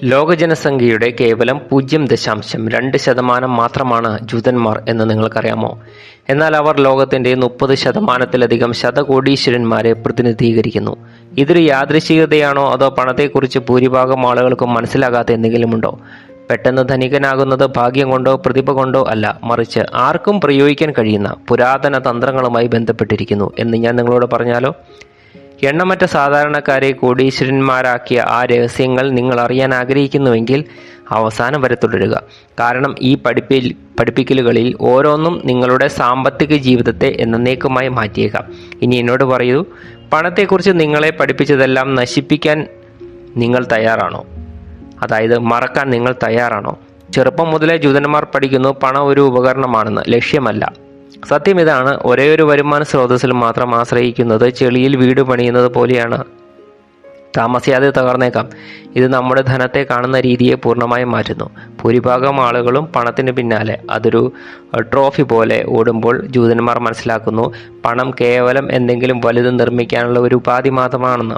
ലോക ജനസംഖ്യയുടെ കേവലം പൂജ്യം ദശാംശം രണ്ട് ശതമാനം മാത്രമാണ് ജൂതന്മാർ എന്ന് നിങ്ങൾക്കറിയാമോ? എന്നാൽ അവർ ലോകത്തിന്റെ മുപ്പത് ശതമാനത്തിലധികം ശതകോടീശ്വരന്മാരെ പ്രതിനിധീകരിക്കുന്നു. ഇതൊരു യാദൃശികതയാണോ അതോ പണത്തെക്കുറിച്ച് ഭൂരിഭാഗം ആളുകൾക്കും മനസ്സിലാകാത്ത എന്തെങ്കിലുമുണ്ടോ? പെട്ടെന്ന് ധനികനാകുന്നത് ഭാഗ്യം കൊണ്ടോ പ്രതിഭ കൊണ്ടോ അല്ല. മറിച്ച് ആർക്കും പ്രയോഗിക്കാൻ കഴിയുന്ന പുരാതന തന്ത്രങ്ങളുമായി ബന്ധപ്പെട്ടിരിക്കുന്നു എന്ന് ഞാൻ നിങ്ങളോട് പറഞ്ഞാലോ? എണ്ണമറ്റ സാധാരണക്കാരെ കോടീശ്വരന്മാരാക്കിയ ആ രഹസ്യങ്ങൾ നിങ്ങൾ അറിയാൻ ആഗ്രഹിക്കുന്നുവെങ്കിൽ അവസാനം വരെ തുടരുക. കാരണം ഈ പഠിപ്പിൽ പഠിപ്പിക്കലുകളിൽ ഓരോന്നും നിങ്ങളുടെ സാമ്പത്തിക ജീവിതത്തെ എന്നേക്കുമായി മാറ്റിയേക്കാം. ഇനി എന്നോട് പറയൂ പണത്തെക്കുറിച്ച് നിങ്ങളെ പഠിപ്പിച്ചതെല്ലാം നശിപ്പിക്കാൻ നിങ്ങൾ തയ്യാറാണോ? അതായത് മറക്കാൻ നിങ്ങൾ തയ്യാറാണോ? ചെറുപ്പം മുതലേ ജൂതന്മാർ പഠിക്കുന്നു പണം ഒരു ഉപകരണമാണെന്ന്. ലക്ഷ്യമല്ല. സത്യം ഇതാണ് ഒരേ ഒരു വരുമാന സ്രോതസ്സിൽ മാത്രം ആശ്രയിക്കുന്നത് ചെളിയിൽ വീട് പണിയുന്നത് പോലെയാണ്. താമസിയാതെ തകർന്നേക്കാം. ഇത് നമ്മുടെ ധനത്തെ കാണുന്ന രീതിയെ പൂർണമായും മാറ്റുന്നു. ഭൂരിഭാഗം ആളുകളും പണത്തിന് പിന്നാലെ. അതൊരു ട്രോഫി പോലെ ഓടുമ്പോൾ ജൂതന്മാർ മനസ്സിലാക്കുന്നു പണം കേവലം എന്തെങ്കിലും വലുത് നിർമ്മിക്കാനുള്ള ഒരു ഉപാധി മാത്രമാണെന്ന്.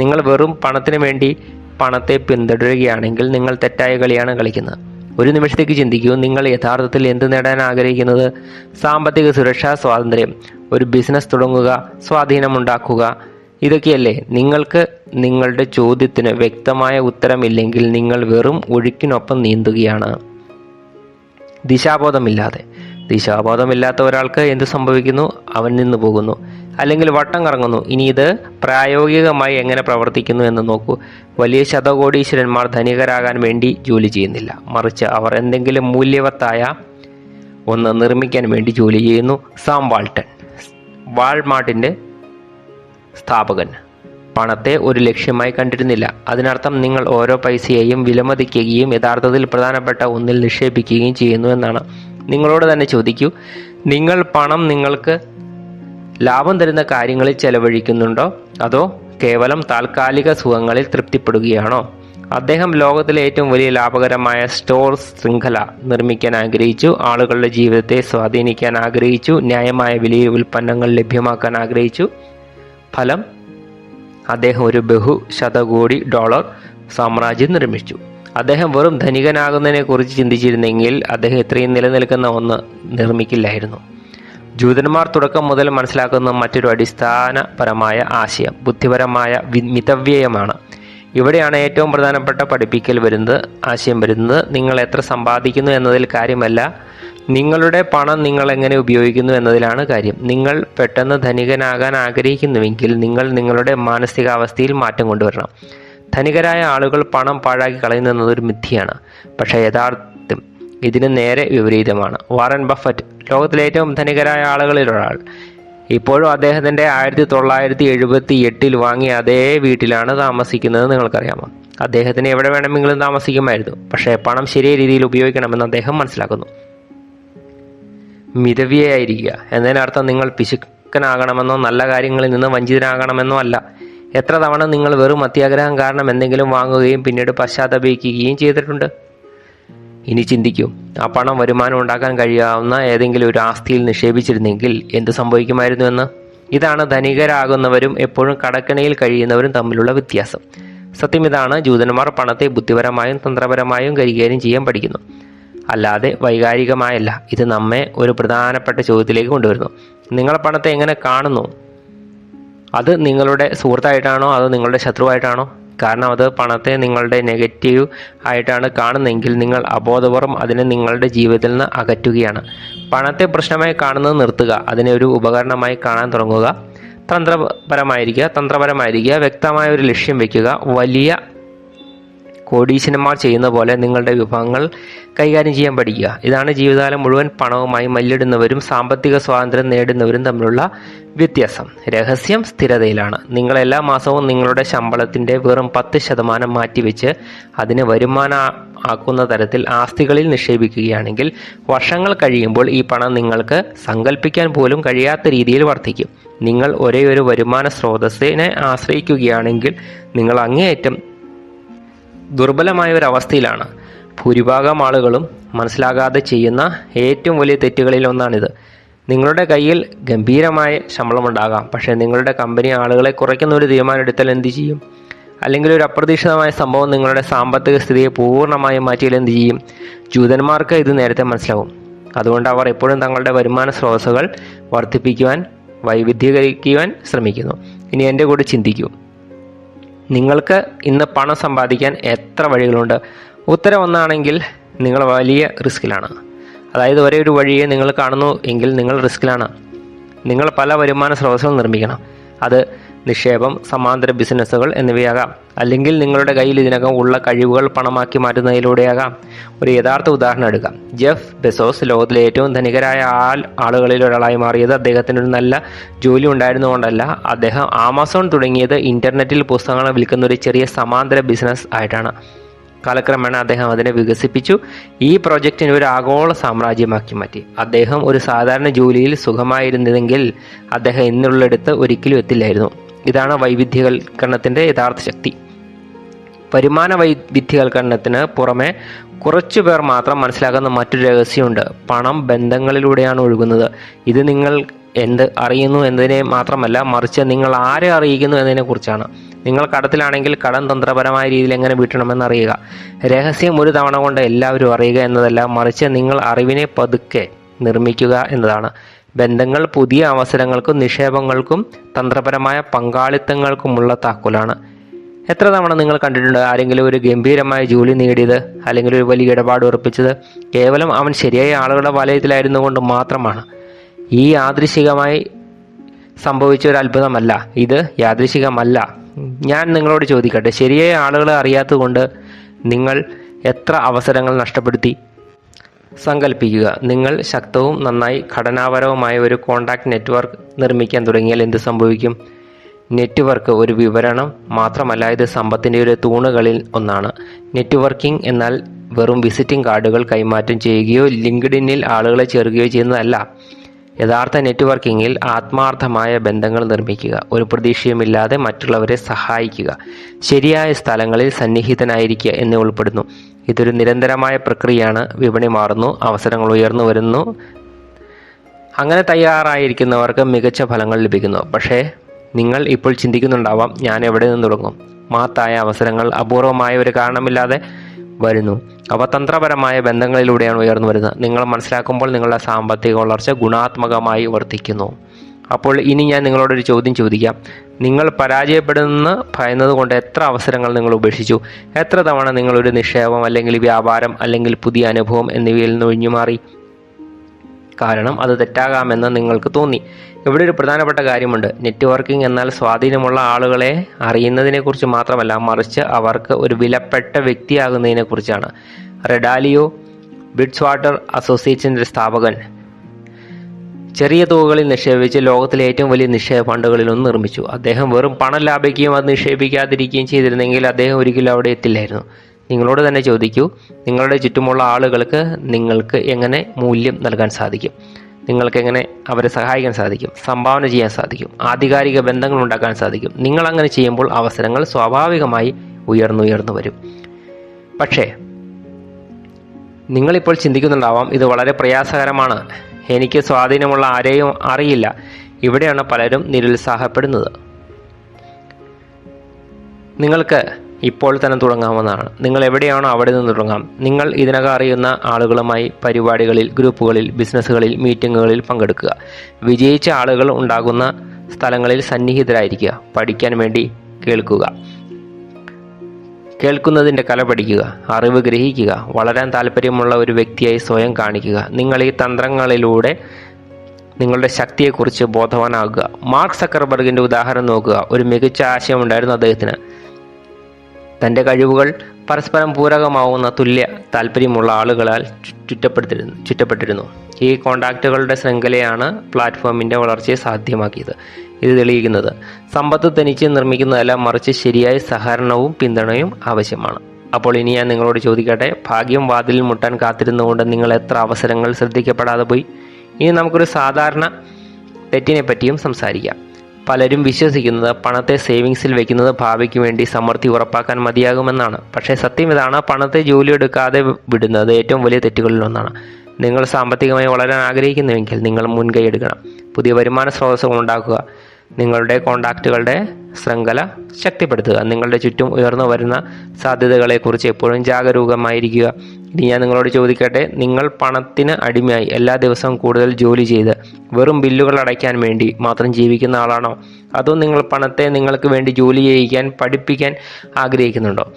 നിങ്ങൾ വെറും പണത്തിന് വേണ്ടി പണത്തെ പിന്തുടരുകയാണെങ്കിൽ നിങ്ങൾ തെറ്റായ കളിയാണ് കളിക്കുന്നത്. ഒരു നിമിഷത്തേക്ക് ചിന്തിക്കൂ. നിങ്ങൾ യഥാർത്ഥത്തിൽ എന്ത് നേടാൻ ആഗ്രഹിക്കുന്നത്? സാമ്പത്തിക സുരക്ഷാ സ്വാതന്ത്ര്യം. ഒരു ബിസിനസ് തുടങ്ങുക സ്വാധീനമുണ്ടാക്കുക ഇതൊക്കെയല്ലേ? നിങ്ങൾക്ക് നിങ്ങളുടെ ചോദ്യത്തിന് വ്യക്തമായ ഉത്തരമില്ലെങ്കിൽ നിങ്ങൾ വെറും ഒഴുക്കിനൊപ്പം നീന്തുകയാണ്. ദിശാബോധമില്ലാതെ. ദിശാബോധമില്ലാത്ത ഒരാൾക്ക് എന്ത് സംഭവിക്കുന്നു? അവൻ നിന്ന് പോകുന്നു. അല്ലെങ്കിൽ വട്ടം കറങ്ങുന്നു. ഇനി ഇത് പ്രായോഗികമായി എങ്ങനെ പ്രവർത്തിക്കുന്നു എന്ന് നോക്കൂ. വലിയ ശതകോടീശ്വരന്മാർ ധനികരാകാൻ വേണ്ടി ജോലി ചെയ്യുന്നില്ല. മറിച്ച് അവർ എന്തെങ്കിലും മൂല്യവത്തായ ഒന്ന് നിർമ്മിക്കാൻ വേണ്ടി ജോലി ചെയ്യുന്നു. സാം വാൾട്ടൺ വാൾമാർട്ടിന്റെ സ്ഥാപകൻ. പണത്തെ ഒരു ലക്ഷ്യമായി കണ്ടിരുന്നില്ല. അതിനർത്ഥം നിങ്ങൾ ഓരോ പൈസയെയും വിലമതിക്കുകയും യഥാർത്ഥത്തിൽ പ്രധാനപ്പെട്ട ഒന്നിൽ നിക്ഷേപിക്കുകയും ചെയ്യുന്നു എന്നാണ്. നിങ്ങളോട് തന്നെ ചോദിക്കൂ. നിങ്ങൾ പണം നിങ്ങൾക്ക് ലാഭം തരുന്ന കാര്യങ്ങളിൽ ചെലവഴിക്കുന്നുണ്ടോ? അതോ കേവലം താൽക്കാലിക സുഖങ്ങളിൽ തൃപ്തിപ്പെടുകയാണോ? അദ്ദേഹം ലോകത്തിലെ ഏറ്റവും വലിയ ലാഭകരമായ സ്റ്റോർ ശൃംഖല നിർമ്മിക്കാൻ ആഗ്രഹിച്ചു. ആളുകളുടെ ജീവിതത്തെ സ്വാധീനിക്കാൻ ആഗ്രഹിച്ചു. ന്യായമായ വിലയിൽ ഉൽപ്പന്നങ്ങൾ ലഭ്യമാക്കാൻ ആഗ്രഹിച്ചു. ഫലം അദ്ദേഹം ഒരു ബഹു ശതകോടി ഡോളർ സാമ്രാജ്യം നിർമ്മിച്ചു. അദ്ദേഹം വെറും ധനികനാകുന്നതിനെ കുറിച്ച് ചിന്തിച്ചിരുന്നെങ്കിൽ അദ്ദേഹം ഇത്രയും നിലനിൽക്കുന്ന ഒന്ന് നിർമ്മിക്കില്ലായിരുന്നു. ജൂതന്മാർ തുടക്കം മുതൽ മനസ്സിലാക്കുന്ന മറ്റൊരു അടിസ്ഥാനപരമായ ആശയം ബുദ്ധിപരമായ മിതവ്യയമാണ്. ഇവിടെയാണ് ഏറ്റവും പ്രധാനപ്പെട്ട പഠിപ്പിക്കൽ വരുന്നത് ആശയം വരുന്നത് നിങ്ങൾ എത്ര സമ്പാദിക്കുന്നു എന്നതിൽ കാര്യമല്ല നിങ്ങളുടെ പണം നിങ്ങൾ എങ്ങനെ ഉപയോഗിക്കുന്നു എന്നതിലാണ് കാര്യം. നിങ്ങൾ പെട്ടെന്ന് ധനികനാകാൻ ആഗ്രഹിക്കുന്നുവെങ്കിൽ നിങ്ങൾ നിങ്ങളുടെ മാനസികാവസ്ഥയിൽ മാറ്റം കൊണ്ടുവരണം. ധനികരായ ആളുകൾ പണം പാഴാക്കി കളയുന്നത് ഒരു മിഥ്യയാണ് പക്ഷേ യഥാർത്ഥം ഇതിന് നേരെ വിപരീതമാണ്. വാറൻ ബഫറ്റ് ലോകത്തിലെ ഏറ്റവും ധനികരായ ആളുകളിൽ ഒരാൾ. ഇപ്പോഴും അദ്ദേഹത്തിന്റെ ആയിരത്തി തൊള്ളായിരത്തി എഴുപത്തി എട്ടിൽ വാങ്ങിയ അതേ വീട്ടിലാണ് താമസിക്കുന്നത് നിങ്ങൾക്കറിയാമോ? അദ്ദേഹത്തിന് എവിടെ വേണമെങ്കിലും താമസിക്കുമായിരുന്നു. പക്ഷേ പണം ശരിയായ രീതിയിൽ ഉപയോഗിക്കണമെന്ന് അദ്ദേഹം മനസ്സിലാക്കുന്നു. മിതവ്യയായിരിക്കുക. എന്നതിനർത്ഥം നിങ്ങൾ പിശുക്കനാകണമെന്നോ നല്ല കാര്യങ്ങളിൽ നിന്ന് വഞ്ചിതനാകണമെന്നോ അല്ല. എത്ര തവണ നിങ്ങൾ വെറും അത്യാഗ്രഹം കാരണം എന്തെങ്കിലും വാങ്ങുകയും പിന്നീട് പശ്ചാത്തപിക്കുകയും ചെയ്തിട്ടുണ്ട്? ഇനി ചിന്തിക്കൂ. ആ പണം വരുമാനം ഉണ്ടാക്കാൻ കഴിയാവുന്ന ഏതെങ്കിലും ഒരു ആസ്തിയിൽ നിക്ഷേപിച്ചിരുന്നെങ്കിൽ എന്ത് സംഭവിക്കുമായിരുന്നു എന്ന് ഇതാണ് ധനികരാകുന്നവരും എപ്പോഴും കടക്കണിയിൽ കഴിയുന്നവരും തമ്മിലുള്ള വ്യത്യാസം. സത്യം ഇതാണ് ജൂതന്മാർ പണത്തെ ബുദ്ധിപരമായും തന്ത്രപരമായും കൈകാര്യം ചെയ്യാൻ പഠിക്കുന്നു. അല്ലാതെ വൈകാരികമായല്ല ഇത് നമ്മെ ഒരു പ്രധാനപ്പെട്ട ചോദ്യത്തിലേക്ക് കൊണ്ടുവരുന്നു. നിങ്ങൾ പണത്തെ എങ്ങനെ കാണുന്നു? അത് നിങ്ങളുടെ സുഹൃത്തായിട്ടാണോ അതോ നിങ്ങളുടെ ശത്രുവായിട്ടാണോ? കാരണം അത് പണത്തെ നിങ്ങളുടെ നെഗറ്റീവ് ആയിട്ടാണ് കാണുന്നതെങ്കിൽ നിങ്ങൾ അബോധപൂർവം അതിനെ നിങ്ങളുടെ ജീവിതത്തിൽ നിന്ന് അകറ്റുകയാണ്. പണത്തെ പ്രശ്നമായി കാണുന്നത് നിർത്തുക അതിനെ ഒരു ഉപകരണമായി കാണാൻ തുടങ്ങുക. തന്ത്രപരമായിരിക്കുക തന്ത്രപരമായിരിക്കുക വ്യക്തമായ ഒരു ലക്ഷ്യം വയ്ക്കുക വലിയ കോടീശ്വരന്മാർ ചെയ്യുന്ന പോലെ നിങ്ങളുടെ വിഭവങ്ങൾ കൈകാര്യം ചെയ്യാൻ പഠിക്കുക. ഇതാണ് ജീവിതകാലം മുഴുവൻ പണവുമായി മല്ലിടുന്നവരും സാമ്പത്തിക സ്വാതന്ത്ര്യം നേടുന്നവരും തമ്മിലുള്ള വ്യത്യാസം. രഹസ്യം സ്ഥിരതയിലാണ്. നിങ്ങൾ എല്ലാ മാസവും നിങ്ങളുടെ ശമ്പളത്തിന്റെ വെറും പത്ത് ശതമാനം മാറ്റിവെച്ച് അതിനെ വരുമാന ആക്കുന്ന തരത്തിൽ ആസ്തികളിൽ നിക്ഷേപിക്കുകയാണെങ്കിൽ വർഷങ്ങൾ കഴിയുമ്പോൾ ഈ പണം നിങ്ങൾക്ക് സങ്കല്പിക്കാൻ പോലും കഴിയാത്ത രീതിയിൽ വർദ്ധിക്കും. നിങ്ങൾ ഒരേ ഒരു വരുമാന സ്രോതസ്സിനെ ആശ്രയിക്കുകയാണെങ്കിൽ നിങ്ങൾ അങ്ങേയറ്റം ദുർബലമായ ഒരു അവസ്ഥയിലാണ്. ഭൂരിഭാഗം ആളുകളും മനസ്സിലാകാതെ ചെയ്യുന്ന ഏറ്റവും വലിയ തെറ്റുകളിൽ ഒന്നാണിത്. നിങ്ങളുടെ കയ്യിൽ ഗംഭീരമായ ശമ്പളമുണ്ടാകാം. പക്ഷേ നിങ്ങളുടെ കമ്പനി ആളുകളെ കുറയ്ക്കുന്ന ഒരു തീരുമാനം എടുത്താൽ എന്ത് ചെയ്യും? അല്ലെങ്കിൽ ഒരു അപ്രതീക്ഷിതമായ സംഭവം നിങ്ങളുടെ സാമ്പത്തിക സ്ഥിതിയെ പൂർണമായും മാറ്റിയാൽ എന്ത് ചെയ്യും? ജൂതന്മാർക്ക് ഇത് നേരത്തെ മനസ്സിലാവും. അതുകൊണ്ട് അവർ എപ്പോഴും തങ്ങളുടെ വരുമാന സ്രോതസ്സുകൾ വർദ്ധിപ്പിക്കുവാൻ വൈവിധ്യീകരിക്കുവാൻ ശ്രമിക്കുന്നു. ഇനി എന്റെ കൂടെ ചിന്തിക്കൂ. നിങ്ങൾക്ക് ഇന്ന് പണം സമ്പാദിക്കാൻ എത്ര വഴികളുണ്ട്? ഉത്തരം ഒന്നാണെങ്കിൽ നിങ്ങൾ വലിയ റിസ്കിലാണ് അതായത് ഒരേ ഒരു വഴിയെ നിങ്ങൾ കാണുന്നു എങ്കിൽ നിങ്ങൾ റിസ്കിലാണ് നിങ്ങൾ പല വരുമാന സ്രോതസ്സുകൾ നിർമ്മിക്കണം. അത് നിക്ഷേപം സമാന്തര ബിസിനസ്സുകൾ എന്നിവയാകാം. അല്ലെങ്കിൽ നിങ്ങളുടെ കയ്യിൽ ഇതിനകം ഉള്ള കഴിവുകൾ പണമാക്കി മാറ്റുന്നതിലൂടെയാകാം. ഒരു യഥാർത്ഥ ഉദാഹരണം എടുക്കാം. ജെഫ് ബെസോസ് ലോകത്തിലെ ഏറ്റവും ധനികരായ ആൾ ആളുകളിൽ ഒരാളായി മാറിയത് അദ്ദേഹത്തിന് ഒരു നല്ല ജോലി ഉണ്ടായിരുന്നുകൊണ്ടല്ല അദ്ദേഹം ആമസോൺ തുടങ്ങിയത് ഇന്റർനെറ്റിൽ പുസ്തകങ്ങൾ വിൽക്കുന്ന ഒരു ചെറിയ സമാന്തര ബിസിനസ് ആയിട്ടാണ്. കാലക്രമേണ അദ്ദേഹം അതിനെ വികസിപ്പിച്ചു. ഈ പ്രോജക്റ്റിനെ ഒരു ആഗോള സാമ്രാജ്യമാക്കി മാറ്റി. അദ്ദേഹം ഒരു സാധാരണ ജോലിയിൽ സുഖമായിരുന്നതെങ്കിൽ അദ്ദേഹം ഇന്നുള്ളിടത്ത് ഒരിക്കലും എത്തില്ലായിരുന്നു. ഇതാണ് വൈവിധ്യവൽക്കരണത്തിന്റെ യഥാർത്ഥ ശക്തി. വരുമാന വൈവിധ്യവൽക്കരണത്തിന് പുറമെ കുറച്ചു പേർ മാത്രം മനസ്സിലാക്കുന്ന മറ്റൊരു രഹസ്യമുണ്ട്. പണം ബന്ധങ്ങളിലൂടെയാണ് ഒഴുകുന്നത്. ഇത് നിങ്ങൾ എന്ത് അറിയുന്നു എന്നതിനെ മാത്രമല്ല മറിച്ച് നിങ്ങൾ ആരെ അറിയിക്കുന്നു എന്നതിനെ കുറിച്ചാണ്. നിങ്ങൾ കടത്തിലാണെങ്കിൽ കടം തന്ത്രപരമായ രീതിയിൽ എങ്ങനെ വീട്ടണമെന്ന് അറിയുക. രഹസ്യം ഒരു തവണ കൊണ്ട് എല്ലാവരും അറിയുക എന്നതല്ല മറിച്ച് നിങ്ങൾ അറിവിനെ പതുക്കെ നിർമ്മിക്കുക എന്നതാണ്. ബന്ധങ്ങൾ പുതിയ അവസരങ്ങൾക്കും നിക്ഷേപങ്ങൾക്കും തന്ത്രപരമായ പങ്കാളിത്തങ്ങൾക്കുമുള്ള താക്കോലാണ്. എത്ര തവണ നിങ്ങൾ കണ്ടിട്ടുണ്ട് ആരെങ്കിലും ഒരു ഗംഭീരമായ ജോലി നേടിയത് അല്ലെങ്കിൽ ഒരു വലിയ ഇടപാട് ഉറപ്പിച്ചത്? കേവലം അവൻ ശരിയായ ആളുകളുടെ വലയത്തിലായിരുന്നു കൊണ്ട് മാത്രമാണ്. ഈ യാദൃശികമായി സംഭവിച്ച ഒരു അത്ഭുതമല്ല. ഇത് യാദൃശികമല്ല. ഞാൻ നിങ്ങളോട് ചോദിക്കട്ടെ ശരിയായ ആളുകളെ അറിയാത്തതുകൊണ്ട് നിങ്ങൾ എത്ര അവസരങ്ങൾ നഷ്ടപ്പെടുത്തി? സങ്കല്പിക്കുക നിങ്ങൾ ശക്തവും നന്നായി ഘടനാപരവുമായ ഒരു കോണ്ടാക്ട് നെറ്റ്വർക്ക് നിർമ്മിക്കാൻ തുടങ്ങിയാൽ എന്ത് സംഭവിക്കും? നെറ്റ്വർക്ക് ഒരു വിവരണം മാത്രമല്ല ഇത് സമ്പത്തിന്റെ ഒരു തൂണുകളിൽ ഒന്നാണ്. നെറ്റ്വർക്കിംഗ് എന്നാൽ വെറും വിസിറ്റിംഗ് കാർഡുകൾ കൈമാറ്റം ചെയ്യുകയോ ലിങ്ക്ഡിനിൽ ആളുകളെ ചേർക്കുകയോ ചെയ്യുന്നതല്ല. യഥാർത്ഥ നെറ്റ്വർക്കിങ്ങിൽ ആത്മാർത്ഥമായ ബന്ധങ്ങൾ നിർമ്മിക്കുക ഒരു പ്രതീക്ഷയുമില്ലാതെ മറ്റുള്ളവരെ സഹായിക്കുക ശരിയായ സ്ഥലങ്ങളിൽ സന്നിഹിതനായിരിക്കുക എന്ന് ഉൾപ്പെടുന്നു. ഇതൊരു നിരന്തരമായ പ്രക്രിയയാണ്. വിപണി മാറുന്നു അവസരങ്ങൾ ഉയർന്നു വരുന്നു. അങ്ങനെ തയ്യാറായിരിക്കുന്നവർക്ക് മികച്ച ഫലങ്ങൾ ലഭിക്കുന്നു. പക്ഷേ നിങ്ങൾ ഇപ്പോൾ ചിന്തിക്കുന്നുണ്ടാവാം ഞാൻ എവിടെ നിന്ന് തുടങ്ങും? മാത്തായ അവസരങ്ങൾ അപൂർവമായ ഒരു കാരണമില്ലാതെ വരുന്നു. അവ തന്ത്രപരമായ ബന്ധങ്ങളിലൂടെയാണ് ഉയർന്നു വരുന്നത്. നിങ്ങൾ മനസ്സിലാക്കുമ്പോൾ നിങ്ങളുടെ സാമ്പത്തിക വളർച്ച ഗുണാത്മകമായി വർദ്ധിക്കുന്നു. അപ്പോൾ ഇനി ഞാൻ നിങ്ങളോടൊരു ചോദ്യം ചോദിക്കാം. നിങ്ങൾ പരാജയപ്പെടുന്ന ഭയന്നത് കൊണ്ട് എത്ര അവസരങ്ങൾ നിങ്ങൾ ഉപേക്ഷിച്ചു? എത്ര തവണ നിങ്ങളൊരു നിക്ഷേപം അല്ലെങ്കിൽ വ്യാപാരം അല്ലെങ്കിൽ പുതിയ അനുഭവം എന്നിവയിൽ നിന്ന് ഒഴിഞ്ഞുമാറി? കാരണം അത് തെറ്റാകാമെന്ന് നിങ്ങൾക്ക് തോന്നി. ഇവിടെ ഒരു പ്രധാനപ്പെട്ട കാര്യമുണ്ട്. നെറ്റ്വർക്കിംഗ് എന്നാൽ സ്വാധീനമുള്ള ആളുകളെ അറിയുന്നതിനെക്കുറിച്ച് മാത്രമല്ല മറിച്ച് അവർക്ക് ഒരു വിലപ്പെട്ട വ്യക്തിയാകുന്നതിനെക്കുറിച്ചാണ്. റെഡാലിയോ ബിഡ്സ് വാട്ടർ അസോസിയേഷന്റെ സ്ഥാപകൻ ചെറിയ തുകകളിൽ നിക്ഷേപിച്ച് ലോകത്തിലെ ഏറ്റവും വലിയ നിക്ഷേപ ഫണ്ടുകളിൽ ഒന്ന് നിർമ്മിച്ചു. അദ്ദേഹം വെറും പണം ലാഭിക്കുകയും അത് നിക്ഷേപിക്കാതിരിക്കുകയും ചെയ്തിരുന്നെങ്കിൽ അദ്ദേഹം ഒരിക്കലും അവിടെ എത്തില്ലായിരുന്നു. നിങ്ങളോട് തന്നെ ചോദിക്കൂ നിങ്ങളുടെ ചുറ്റുമുള്ള ആളുകൾക്ക് നിങ്ങൾക്ക് എങ്ങനെ മൂല്യം നൽകാൻ സാധിക്കും? നിങ്ങൾക്ക് എങ്ങനെ അവരെ സഹായിക്കാൻ സാധിക്കും? സംഭാവന ചെയ്യാൻ സാധിക്കും? ആധികാരിക ബന്ധങ്ങൾ ഉണ്ടാക്കാൻ സാധിക്കും? നിങ്ങൾ അങ്ങനെ ചെയ്യുമ്പോൾ അവസരങ്ങൾ സ്വാഭാവികമായി ഉയർന്നുയർന്നു വരും. പക്ഷേ നിങ്ങളിപ്പോൾ ചിന്തിക്കുന്നുണ്ടാവാം ഇത് വളരെ പ്രയാസകരമാണ്. എനിക്ക് സ്വാധീനമുള്ള ആരെയും അറിയില്ല. ഇവിടെയാണ് പലരും നിരുത്സാഹപ്പെടുന്നത്. നിങ്ങൾക്ക് ഇപ്പോൾ തന്നെ തുടങ്ങാവുന്നതാണ്. നിങ്ങൾ എവിടെയാണോ അവിടെ നിന്ന് തുടങ്ങാം. നിങ്ങൾ ഇതിനകം അറിയുന്ന ആളുകളുമായി പരിപാടികളിൽ ഗ്രൂപ്പുകളിൽ ബിസിനസ്സുകളിൽ മീറ്റിങ്ങുകളിൽ പങ്കെടുക്കുക. വിജയിച്ച ആളുകൾ ഉണ്ടാകുന്ന സ്ഥലങ്ങളിൽ സന്നിഹിതരായിരിക്കുക. പഠിക്കാൻ വേണ്ടി കേൾക്കുക. കേൾക്കുന്നതിന്റെ കല പഠിക്കുക അറിവ് ഗ്രഹിക്കുക വളരാൻ താല്പര്യമുള്ള ഒരു വ്യക്തിയായി സ്വയം കാണിക്കുക. നിങ്ങൾ ഈ തന്ത്രങ്ങളിലൂടെ നിങ്ങളുടെ ശക്തിയെക്കുറിച്ച് ബോധവാനാകുക. മാർക്ക് സക്കർബർഗിന്റെ ഉദാഹരണം നോക്കുക. ഒരു മികച്ച ആശയം ഉണ്ടായിരുന്നു അദ്ദേഹത്തിന്. തന്റെ കഴിവുകൾ പരസ്പരം പൂരകമാവുന്ന തുല്യ താല്പര്യമുള്ള ആളുകളാൽ ചുറ്റപ്പെടുത്തിരുന്നു ചുറ്റപ്പെട്ടിരുന്നു. ഈ കോണ്ടാക്റ്റുകളുടെ ശൃംഖലയാണ് പ്ലാറ്റ്ഫോമിന്റെ വളർച്ചയെ സാധ്യമാക്കിയത്. ഇത് തെളിയിക്കുന്നത് സമ്പത്ത് തനിച്ച് നിർമ്മിക്കുന്നതല്ല മറിച്ച് ശരിയായ സഹകരണവും പിന്തുണയും ആവശ്യമാണ്. അപ്പോൾ ഇനി ഞാൻ നിങ്ങളോട് ചോദിക്കട്ടെ ഭാഗ്യം വാതിലിൽ മുട്ടാൻ കാത്തിരുന്നുകൊണ്ട് നിങ്ങൾ എത്ര അവസരങ്ങൾ ശ്രദ്ധിക്കപ്പെടാതെ പോയി? ഇനി നമുക്കൊരു സാധാരണ തെറ്റിനെ പറ്റിയും സംസാരിക്കാം. പലരും വിശ്വസിക്കുന്നത് പണത്തെ സേവിങ്സിൽ വെക്കുന്നത് ഭാവിക്ക് വേണ്ടി സമൃദ്ധി ഉറപ്പാക്കാൻ മതിയാകുമെന്നാണ്. പക്ഷേ സത്യം ഇതാണ് പണത്തെ ജോലിയെടുക്കാതെ വിടുന്നത് ഏറ്റവും വലിയ തെറ്റുകളിലൊന്നാണ് നിങ്ങൾ സാമ്പത്തികമായി വളരാൻ ആഗ്രഹിക്കുന്നുവെങ്കിൽ നിങ്ങൾ മുൻകൈ എടുക്കണം. പുതിയ വരുമാന സ്രോതസ്സുകൾ ഉണ്ടാക്കുക. നിങ്ങളുടെ കോണ്ടാക്റ്റുകളുടെ ശൃംഖല ശക്തിപ്പെടുത്തുക. നിങ്ങളുടെ ചുറ്റും ഉയർന്നു വരുന്ന സാധ്യതകളെക്കുറിച്ച് എപ്പോഴും ജാഗരൂകമായിരിക്കുക. ഇനി ഞാൻ നിങ്ങളോട് ചോദിക്കട്ടെ നിങ്ങൾ പണത്തിന് അടിമയായി എല്ലാ ദിവസവും കൂടുതൽ ജോലി ചെയ്ത് വെറും ബില്ലുകൾ അടയ്ക്കാൻ വേണ്ടി മാത്രം ജീവിക്കുന്ന ആളാണോ? അതോ നിങ്ങൾ പണത്തെ നിങ്ങൾക്ക് വേണ്ടി ജോലി ചെയ്യിക്കാൻ പഠിപ്പിക്കാൻ ആഗ്രഹിക്കുന്നുണ്ടോ?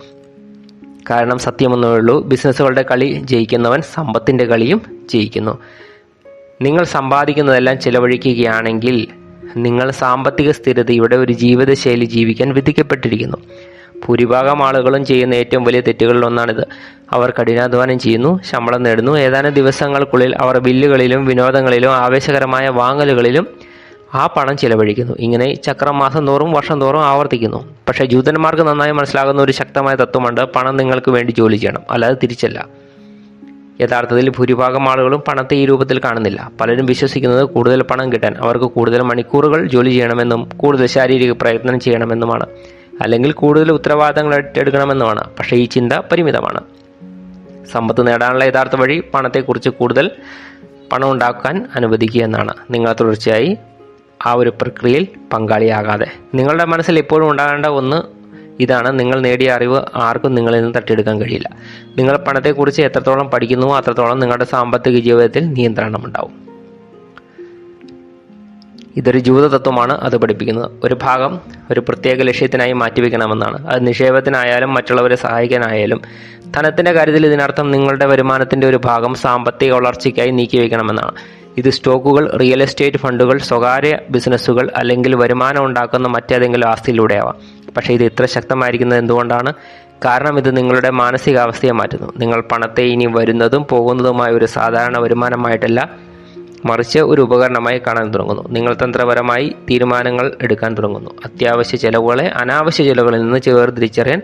കാരണം സത്യമൊന്നേ ഉള്ളൂ ബിസിനസ്സുകളുടെ കളി ജയിക്കുന്നവൻ സമ്പത്തിന്റെ കളിയും ജയിക്കുന്നു. നിങ്ങൾ സമ്പാദിക്കുന്നതെല്ലാം ചിലവഴിക്കുകയാണെങ്കിൽ നിങ്ങൾ സാമ്പത്തിക സ്ഥിരതയുടെ ഒരു ജീവിതശൈലി ജീവിക്കാൻ വിധിക്കപ്പെട്ടിരിക്കുന്നു. ഭൂരിഭാഗം ആളുകളും ചെയ്യുന്ന ഏറ്റവും വലിയ തെറ്റുകളിൽ ഒന്നാണിത്. അവർ കഠിനാധ്വാനം ചെയ്യുന്നു ശമ്പളം നേടുന്നു. ഏതാനും ദിവസങ്ങൾക്കുള്ളിൽ അവർ ബില്ലുകളിലും വിനോദങ്ങളിലും ആവേശകരമായ വാങ്ങലുകളിലും ആ പണം ചിലവഴിക്കുന്നു. ഇങ്ങനെ ചക്രം മാസം തോറും വർഷം തോറും ആവർത്തിക്കുന്നു. പക്ഷേ ജൂതന്മാർക്ക് നന്നായി മനസ്സിലാകുന്ന ഒരു ശക്തമായ തത്വമുണ്ട് പണം നിങ്ങൾക്ക് വേണ്ടി ജോലി ചെയ്യണം അല്ലാതെ തിരിച്ചല്ല. യഥാർത്ഥത്തിൽ ഭൂരിഭാഗം ആളുകളും പണത്തെ ഈ രൂപത്തിൽ കാണുന്നില്ല. പലരും വിശ്വസിക്കുന്നത് കൂടുതൽ പണം കിട്ടാൻ അവർക്ക് കൂടുതൽ മണിക്കൂറുകൾ ജോലി ചെയ്യണമെന്നും കൂടുതൽ ശാരീരിക പ്രയത്നം ചെയ്യണമെന്നുമാണ്. അല്ലെങ്കിൽ കൂടുതൽ ഉത്തരവാദിത്തങ്ങൾ ഏറ്റെടുക്കണമെന്നുമാണ് പക്ഷേ ഈ ചിന്ത പരിമിതമാണ്. സമ്പത്ത് നേടാനുള്ള യഥാർത്ഥ വഴി പണത്തെക്കുറിച്ച് കൂടുതൽ പണം ഉണ്ടാക്കാൻ അനുവദിക്കുക എന്നാണ്. നിങ്ങൾ തുടർച്ചയായി ആ ഒരു പ്രക്രിയയിൽ പങ്കാളിയാകാതെ. നിങ്ങളുടെ മനസ്സിൽ എപ്പോഴും ഉണ്ടാകേണ്ട ഒന്ന് ഇതാണ്. നിങ്ങൾ നേടിയ അറിവ് ആർക്കും നിങ്ങളിൽ നിന്ന് തട്ടിയെടുക്കാൻ കഴിയില്ല. നിങ്ങൾ പണത്തെക്കുറിച്ച് എത്രത്തോളം പഠിക്കുന്നുവോ അത്രത്തോളം നിങ്ങളുടെ സാമ്പത്തിക ജീവിതത്തിൽ നിയന്ത്രണമുണ്ടാവും. ഇതൊരു ജൂത തത്വമാണ് അത് പഠിപ്പിക്കുന്നത്. ഒരു ഭാഗം ഒരു പ്രത്യേക ലക്ഷ്യത്തിനായി മാറ്റിവെക്കണമെന്നാണ്. അത് നിക്ഷേപത്തിനായാലും മറ്റുള്ളവരെ സഹായിക്കാനായാലും ധനത്തിന്റെ കാര്യത്തിൽ ഇതിനർത്ഥം നിങ്ങളുടെ വരുമാനത്തിന്റെ ഒരു ഭാഗം സാമ്പത്തിക വളർച്ചയ്ക്കായി നീക്കിവെക്കണമെന്നാണ്. ഇത് സ്റ്റോക്കുകൾ റിയൽ എസ്റ്റേറ്റ് ഫണ്ടുകൾ സ്വകാര്യ ബിസിനസ്സുകൾ അല്ലെങ്കിൽ വരുമാനം ഉണ്ടാക്കുന്ന മറ്റേതെങ്കിലും ആസ്തിയിലൂടെയാവാം. പക്ഷേ ഇത് ഇത്ര ശക്തമായിരിക്കുന്നത് എന്തുകൊണ്ടാണ്? കാരണം ഇത് നിങ്ങളുടെ മാനസികാവസ്ഥയെ മാറ്റുന്നു. നിങ്ങൾ പണത്തെ ഇനി വരുന്നതും പോകുന്നതുമായ ഒരു സാധാരണ വരുമാനമായിട്ടല്ല മറിച്ച് ഒരു ഉപകരണമായി കാണാൻ തുടങ്ങുന്നു. നിങ്ങൾ തന്ത്രപരമായി തീരുമാനങ്ങൾ എടുക്കാൻ തുടങ്ങുന്നു. അത്യാവശ്യ ചെലവുകളെ അനാവശ്യ ചെലവുകളിൽ നിന്ന് ചേർതിരിച്ചറിയാൻ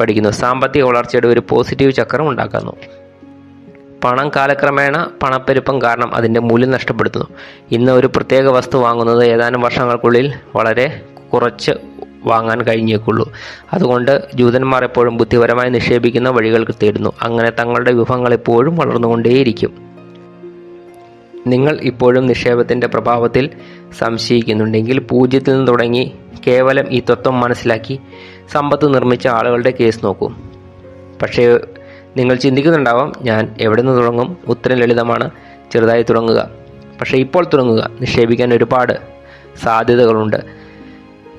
പഠിക്കുന്നു. സാമ്പത്തിക വളർച്ചയുടെ ഒരു പോസിറ്റീവ് ചക്രം ഉണ്ടാക്കുന്നു. പണം കാലക്രമേണ പണപ്പെരുപ്പം കാരണം അതിന്റെ മൂല്യം നഷ്ടപ്പെടുത്തുന്നു. ഇന്ന് ഒരു പ്രത്യേക വസ്തു വാങ്ങുന്നത് ഏതാനും വർഷങ്ങൾക്കുള്ളിൽ വളരെ കുറച്ച് വാങ്ങാൻ കഴിഞ്ഞേക്കുള്ളൂ. അതുകൊണ്ട് ജൂതന്മാർ എപ്പോഴും ബുദ്ധിപരമായി നിക്ഷേപിക്കുന്ന വഴികൾ തേടുന്നു. അങ്ങനെ തങ്ങളുടെ വിഭവങ്ങൾ എപ്പോഴും വളർന്നുകൊണ്ടേയിരിക്കും. നിങ്ങൾ ഇപ്പോഴും നിക്ഷേപത്തിന്റെ പ്രഭാവത്തിൽ സംശയിക്കുന്നുണ്ടെങ്കിൽ പൂജ്യത്തിൽ നിന്ന് തുടങ്ങി കേവലം ഈ തത്വം മനസ്സിലാക്കി സമ്പത്ത് നിർമ്മിച്ച ആളുകളുടെ കേസ് നോക്കൂ. പക്ഷേ നിങ്ങൾ ചിന്തിക്കുന്നുണ്ടാവാം ഞാൻ എവിടെ നിന്ന് തുടങ്ങും? ഉത്തരം ലളിതമാണ്. ചെറുതായി തുടങ്ങുക. പക്ഷേ ഇപ്പോൾ തുടങ്ങുക. നിക്ഷേപിക്കാൻ ഒരുപാട് സാധ്യതകളുണ്ട്.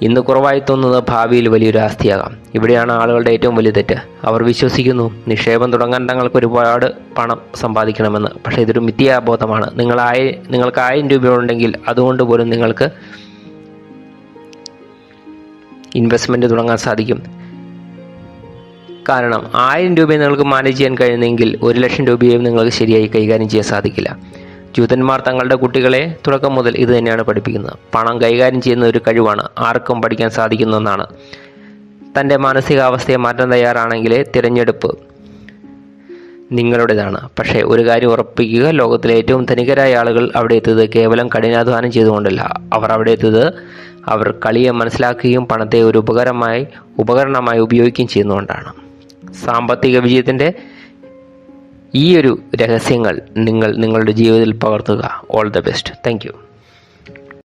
ഇന്ന് കുറവായി തോന്നുന്നത് ഭാവിയിൽ വലിയൊരു ആസ്തിയാകാം. ഇവിടെയാണ് ആളുകളുടെ ഏറ്റവും വലിയ തെറ്റ്. അവർ വിശ്വസിക്കുന്നു നിക്ഷേപം തുടങ്ങാൻ തങ്ങൾക്ക് ഒരുപാട് പണം സമ്പാദിക്കണമെന്ന്. പക്ഷേ ഇതൊരു മിഥ്യാബോധമാണ് നിങ്ങൾ ആയി നിങ്ങൾക്ക് ആയിരം രൂപയുണ്ടെങ്കിൽ അതുകൊണ്ട് പോലും നിങ്ങൾക്ക് ഇൻവെസ്റ്റ്മെന്റ് തുടങ്ങാൻ സാധിക്കും. കാരണം ആയിരം രൂപയെ നിങ്ങൾക്ക് മാനേജ് ചെയ്യാൻ കഴിയുന്നെങ്കിൽ ഒരു ലക്ഷം രൂപയും നിങ്ങൾക്ക് ശരിയായി കൈകാര്യം ചെയ്യാൻ സാധിക്കില്ല. ജൂതന്മാർ തങ്ങളുടെ കുട്ടികളെ തുടക്കം മുതൽ ഇത് തന്നെയാണ് പഠിപ്പിക്കുന്നത്. പണം കൈകാര്യം ചെയ്യുന്ന ഒരു കഴിവാണ് ആർക്കും പഠിക്കാൻ സാധിക്കുന്ന ഒന്നാണ്. തന്റെ മാനസികാവസ്ഥയെ മാറ്റാൻ തയ്യാറാണെങ്കിൽ തിരഞ്ഞെടുപ്പ് നിങ്ങളുടേതാണ്. പക്ഷേ ഒരു കാര്യം ഉറപ്പിക്കുക ലോകത്തിലെ ഏറ്റവും ധനികരായ ആളുകൾ അവിടെ എത്തിയത് കേവലം കഠിനാധ്വാനം ചെയ്തുകൊണ്ടല്ല. അവർ അവിടെ എത്തിയത് അവർ കളിയെ മനസ്സിലാക്കുകയും പണത്തെ ഒരു ഉപകരമായി ഉപകരണമായി ഉപയോഗിക്കുകയും ചെയ്യുന്നതുകൊണ്ടാണ്. സാമ്പത്തിക വിജയത്തിന്റെ ഈ ഒരു രഹസ്യങ്ങൾ നിങ്ങൾ നിങ്ങളുടെ ജീവിതത്തിൽ പകർത്തുക. All the best thank